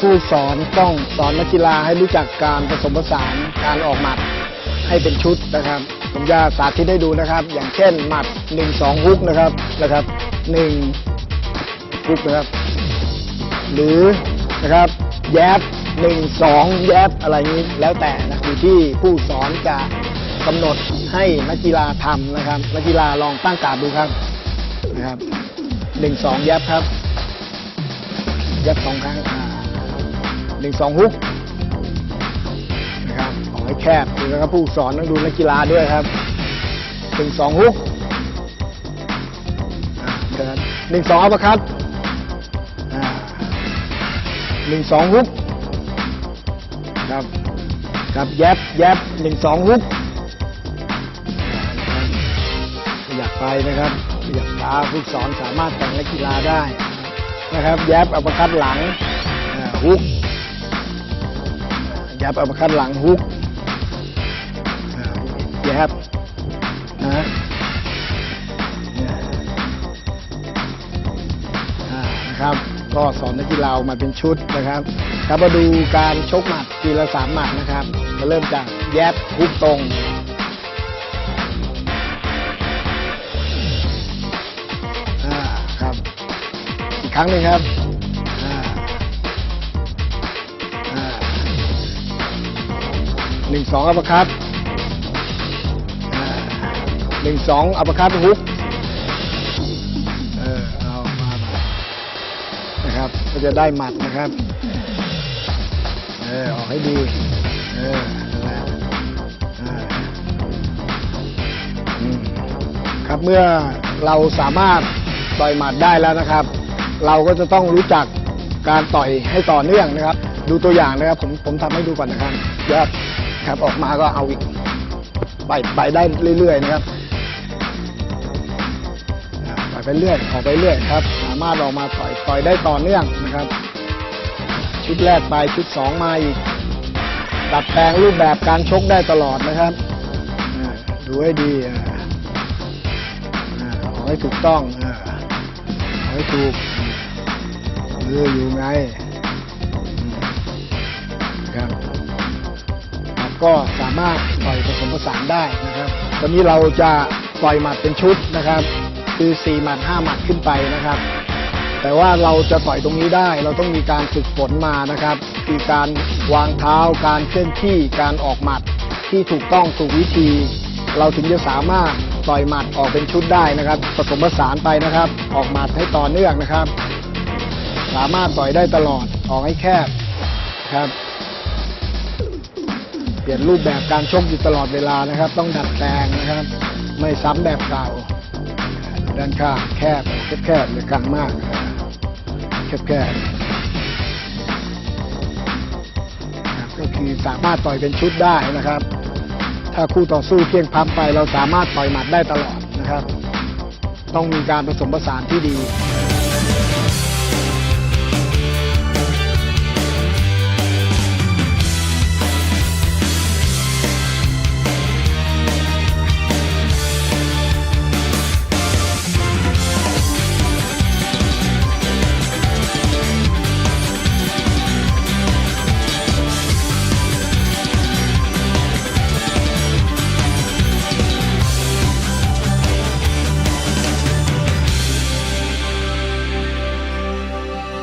ผู้สอนต้องสอนนักกีฬาให้รู้จักการผสมผสานการออกหมัดให้เป็นชุดนะครับ ผมจะสาธิตให้ดูนะครับ อย่างเช่นหมัด 1 2ฮุกนะครับนะครับ1ฮุกนะครับ หรือนะครับแยบหนึ่งสองแยบอะไรนี้แล้วแต่นะอยู่ที่ผู้สอนจะกำหนดให้นักกีฬาทำนะครับนักกีฬาลองตั้งการดดูครับนะครับหนึ่งสองแยบครับแยบสองครั้ง หนึ่งสองฮุกนะครับเอาให้แคบดูนะครับผู้สอนต้องดูนักกีฬาด้วยครับหนึ่งสองฮุกหนึ่งสองอัปเปอร์คัตหนึ่งสองฮุกครับครับแยบแยบหนึ่งสองฮุกขยับไปนะครับขยับขาผู้สอนสามารถแต่งนักกีฬาได้นะครับ แยบอัปเปอร์คัดหลังฮุก ยบอัปเปอร์คัดหลังฮุกแยบนะเนี่ยอ่านะครับ ก็สอนนักกีฬามาเป็นชุดนะครับ ครับมาดูการชกหมัดทีละสามหมัดนะครับมาเริ่มจากแยบฮุกตรงอ่าครับ อีกครั้งหนึ่งครับ หนึ่งสองอัปคัตหนึ่งสองอัปคัตฮุกเออเอามานะครับก็จะได้หมัดนะครับเออออกให้ดีเออแหละอ่าครับเมื่อเราสามารถต่อยหมัดได้แล้วนะครับ เราก็จะต้องรู้จักการต่อยให้ต่อเนื่องนะครับ ดูตัวอย่างนะครับ ผมผมทำให้ดูก่อนนะครับแยก ครับออกมาก็เอาอีกไปไปได้เรื่อยๆนะครับอ่าต่อยไปเรื่อยออกไปเรื่อยครับ สามารถออกมาต่อยต่อยได้ต่อเนื่องนะครับ ชุดแรกไปชุดสองมาอีกดัดแปลงรูปแบบการชกได้ตลอดนะครับดูให้ดีอ่าอ่าเอาให้ถูกต้องอ่าเอาให้ถูกเอออยู่ไง ก็สามารถต่อยผสมผสานได้นะครับตอนนี้เราจะต่อยหมัดเป็นชุดนะครับ คือ4หมัด5หมัดขึ้นไปนะครับ แต่ว่าเราจะต่อยตรงนี้ได้ เราต้องมีการฝึกฝนมานะครับคือการวางเท้า การเคลื่อนที่การออกหมัดที่ถูกต้องถูกวิธี เราถึงจะสามารถต่อยหมัดออกเป็นชุดได้นะครับผสมผสานไปนะครับ ออกหมัดให้ต่อเนื่องนะครับ สามารถต่อยได้ตลอดออกให้แคบครับ เปลี่ยนรูปแบบการชกอยู่ตลอดเวลานะครับ ต้องดัดแปลงนะครับ ไม่ซ้ำแบบเก่า ด้านข้างแคบแคบแคบหรือกลางมากแคบแคบครับก็คือสามารถต่อยเป็นชุดได้นะครับ ถ้าคู่ต่อสู้เพียงพับไปเราสามารถต่อยหมัดได้ตลอดนะครับ ต้องมีการผสมผสานที่ดี